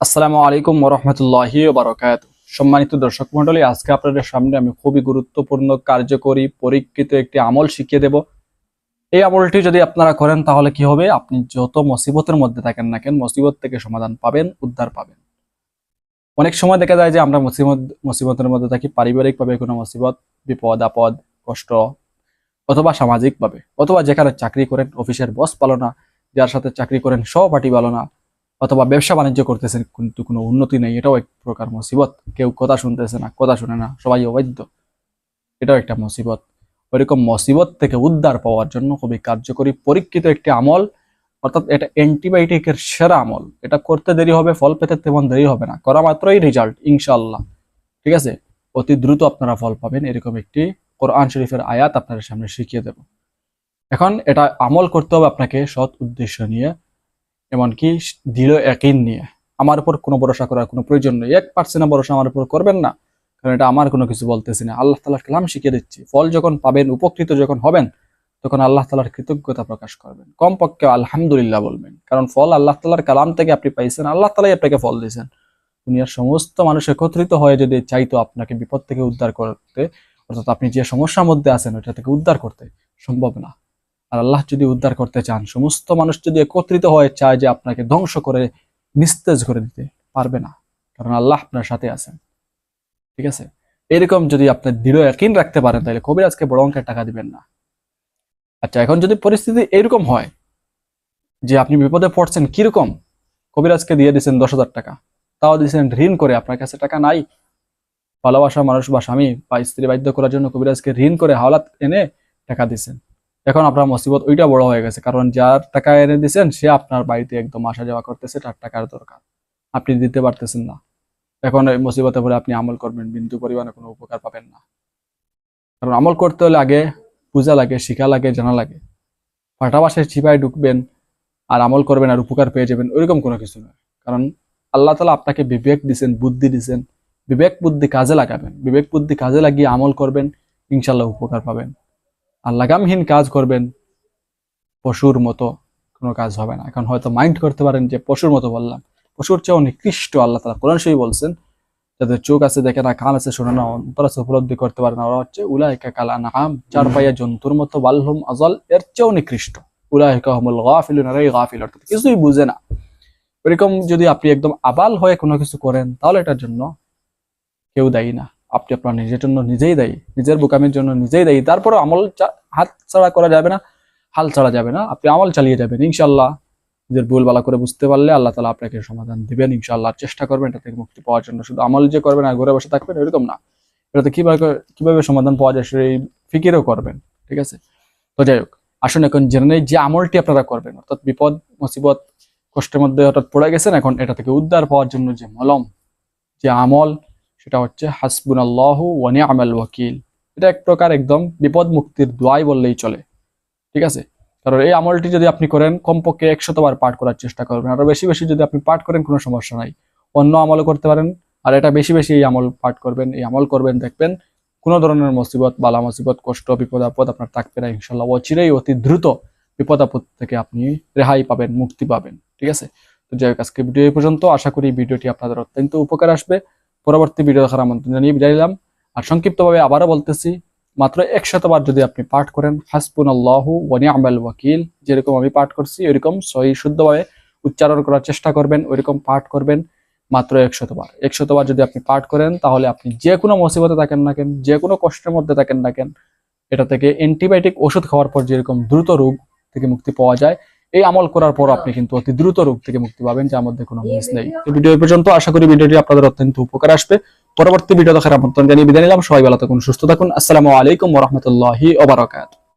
আসসালামু আলাইকুম ওরহমতুল্লাহি বারকাত সম্মানিত দর্শক মন্ডলী আজকে আপনাদের সামনে আমি খুবই গুরুত্বপূর্ণ, কার্যকরী, পরীক্ষিত একটি আমল শিখিয়ে দেব। এই আমলটি যদি আপনারা করেন, তাহলে কি হবে? আপনি যত মুসিবতের মধ্যে থাকেন না কেন, মুসিবত থেকে সমাধান পাবেন, উদ্ধার পাবেন। অনেক সময় দেখা যায় যে আমরা মুসিবত, মুসিবতের মধ্যে থাকি, পারিবারিকভাবে কোনো মুসিবত, বিপদ, আপদ, কষ্ট অথবা সামাজিকভাবে, অথবা যেখানে চাকরি করেন, অফিসের বস পালো না, যার সাথে চাকরি করেন, সহপাঠী ভালো না অথবা ব্যবসা বাণিজ্য করতেছেন, কিন্তু কোনো উন্নতি নেই। এটাও এক প্রকার মুসিবত। কেউ কথা শুনতেছে না, কথা শুনে না, সবাই অবাধ্য এটাও একটা মুসিবত। ওইরকম মুসিবত থেকে উদ্ধার পাওয়ার জন্য খুবই কার্যকরী, পরীক্ষিত একটি আমল, অর্থাৎ এটা অ্যান্টিবায়োটিকের সেরা আমল। এটা করতে দেরি হবে, ফল পেতে তেমন দেরি হবে না। করা মাত্রই রেজাল্ট ইনশাল্লাহ ঠিক আছে? অতি দ্রুত আপনারা ফল পাবেন। এরকম একটি কোরআন শরীফের আয়াত আপনাদের সামনে শিখিয়ে দেব। এখন এটা আমল করতে হবে আপনাকে সৎ উদ্দেশ্য নিয়ে। এমনকি দৃঢ় একই নিয়ে। আমার উপর কোনো ভরসা করার কোনো প্রয়োজন নেই। এক পার্সেন্ট ভরসা আমার উপর করবেন না, কারণ এটা আমার কোনো কিছু বলতেছি না। আল্লাহ তালার কালাম শিখিয়ে দিচ্ছি। ফল যখন পাবেন, উপকৃত যখন হবেন, তখন আল্লাহ তালার কৃতজ্ঞতা প্রকাশ করবেন। কমপক্ষে আলহামদুলিল্লাহ বলবেন। কারণ ফল আল্লাহ তালার কালাম থেকে আপনি পাইছেন, আল্লাহ তালাই আপনাকে ফল দিয়েছেন। দুনিয়ার সমস্ত মানুষ একত্রিত হয়ে যদি চাইতো আপনাকে বিপদ থেকে উদ্ধার করতে, অর্থাৎ আপনি যে সমস্যার মধ্যে আছেন, ওইটা থেকে উদ্ধার করতে সম্ভব না। আর আল্লাহ যদি উদ্ধার করতে চান, সমস্ত মানুষ যদি একত্রিত হয়ে চায় যে আপনাকে ধ্বংস করে, নিস্তেজ করে দিতে পারবে না, কারণ আল্লাহ আপনার সাথে আছেন। ঠিক আছে? এরকম যদি আপনি দৃঢ় একই রাখতে পারেন, তাহলে কবিরাজকে বড় অঙ্কের টাকা দিবেন না। আচ্ছা এখন যদি পরিস্থিতি এরকম হয় যে আপনি বিপদে পড়ছেন কীরকম কবিরাজকে দিয়ে দিয়েছেন দশ হাজার টাকা। তাও দিয়েছেন ঋণ করে, আপনার কাছে টাকা নাই। ভালোবাসা মানুষ বা স্বামী বা স্ত্রী বাধ্য করার জন্য কবিরাজকে ঋণ করে হাওলাত এনে টাকা দিয়েছেন এখন আপনার মুসিবত ওইটা বড় হয়ে গেছে। কারণ যার টাকা এনে দিয়েছেন, সে আপনার বাড়িতে একদম আসা যাওয়া করতেছে, তার টাকার দরকার। আপনি দিতে পারতেছেন না। এখন এই মুসিবতে পরে আপনি আমল করবেন, বিন্দু পরিমাণে কোনো উপকার পাবেন না। কারণ আমল করতে হলে আগে পূজা লাগে, শিখা লাগে, জানা লাগে। ফাটাবাসের চিপায় ঢুকবেন, আর আমল করবেন আর উপকার পেয়ে যাবেন, ওইরকম কোনো কিছু নয়। কারণ আল্লাহ তালা আপনাকে বিবেক দিছেন, বুদ্ধি দিছেন। বিবেক বুদ্ধি কাজে লাগাবেন। বিবেক বুদ্ধি কাজে লাগিয়ে আমল করবেন ইনশাল্লাহ উপকার পাবেন। আর লাগামহীন কাজ করবেন, পশুর মতো কোনো কাজ হবে না। এখন হয়তো মাইন্ড করতে পারেন যে পশুর মতো বললাম। পশুর চেয়েও নিকৃষ্ট আল্লাহ তালা কোরআন সেই বলছেন, যাদের চোখ আছে দেখে না, কান আছে শোনে না, অন্তর আছে উপলব্ধি করতে পারে না, ওরা হচ্ছে উলাইকা কালা নাম চার পাইয়া জন্তুর মতো, বালহুম আজল, এর চেয়েও নিকৃষ্ট। উলাইকা হমুল গাফিল এই গাফিল অর্থাৎ কিছুই বুঝে না। এরকম যদি আপনি একদম আবাল হয়ে কোনো কিছু করেন, তাহলে এটার জন্য কেউ দায়ী না। আপনি আপনার নিজের জন্য নিজেই দায়ী, নিজের বোকামির জন্য নিজেই দায়ী। তারপরে আমল হাত ছাড়া করা যাবে না, হাল ছাড়া যাবে না। আপনি আমল চালিয়ে যাবেন ইনশাল্লাহ নিজের ভুল বালা করে বুঝতে পারলে আল্লাহ তালা আপনাকে সমাধান দিবেন ইনশাল্লাহ চেষ্টা করবেন এটা থেকে মুক্তি পাওয়ার জন্য। শুধু আমল যে করবেন আর ঘরে বসে থাকবেন, এরকম না। এটাতে কীভাবে কীভাবে সমাধান পাওয়া যায় সেই ফিকিরও করবেন, ঠিক আছে? তো যাই হোক, আসুন এখন জেনে নেই যে আমলটি আপনারা করবেন। অর্থাৎ বিপদ, মুসিবত, কষ্টের মধ্যে হঠাৎ পড়ে গেছেন, এখন এটা থেকে উদ্ধার পাওয়ার জন্য যে মলম, যে আমল সেটা হচ্ছে হাসবুন আল্লাহ ওয়ানি আমাল ওয়াকিল। এটা এক প্রকার একদম বিপদ মুক্তির দোয়াই বললেই চলে। ঠিক আছে? কারণ এই আমলটি যদি আপনি করেন, কমপক্ষে একশতবার পাঠ করার চেষ্টা করবেন। আরও বেশি বেশি যদি আপনি পাঠ করেন, কোনো সমস্যা নাই। অন্য আমলও করতে পারেন, আর এটা বেশি বেশি এই আমল পাঠ করবেন, এই আমল করবেন, দেখবেন কোনো ধরনের মুসিবত, বালা মুসিবত, কষ্ট, বিপদ আপদ আপনার থাকবে না ইনশাল্লাহ অচিরেই অতি দ্রুত বিপদ আপদ থেকে আপনি রেহাই পাবেন, মুক্তি পাবেন। ঠিক আছে? তো যাই হোক আজকে ভিডিও এই পর্যন্ত। আশা করি ভিডিওটি আপনাদের অত্যন্ত উপকার আসবে। পরবর্তী ভিডিও দেখার আমন্ত্রণ জানিয়ে বিদায় নিলাম। আর সংক্ষিপ্তভাবে আবারও বলতেছি, মাত্র একশতবার যদি আপনি পাঠ করেন হাসপুন আল্লাহু ওয়ানি আমাল ওয়াকিল, যেরকম আমি পাঠ করছি, ওইরকম সহি শুদ্ধভাবে উচ্চারণ করার চেষ্টা করবেন, ওইরকম পাঠ করবেন মাত্র একশতবার। একশতবার যদি আপনি পাঠ করেন, তাহলে আপনি যে কোনো মুসিবতে থাকেন না কেন, যে কোনো কষ্টের মধ্যে থাকেন না কেন, এটা থেকে অ্যান্টিবায়োটিক ওষুধ খাওয়ার পর যেরকম দ্রুত রোগ থেকে মুক্তি পাওয়া যায় এই আমল করার পর আপনি কিন্তু অতি দ্রুত রোগ থেকে মুক্তি পাবেন, যার মধ্যে কোনো মিস নেই। ভিডিও পর্যন্ত। আশা করি ভিডিওটি আপনাদের অত্যন্ত উপকার আসবে। পরবর্তী ভিডিও দেখার আমন্ত্রণ জানিয়ে বিদায় নিলাম। সবাই ভালো থাকুন, সুস্থ থাকুন। আসসালামু আলাইকুম ওরহমতুল্লাহি ওবরাকাত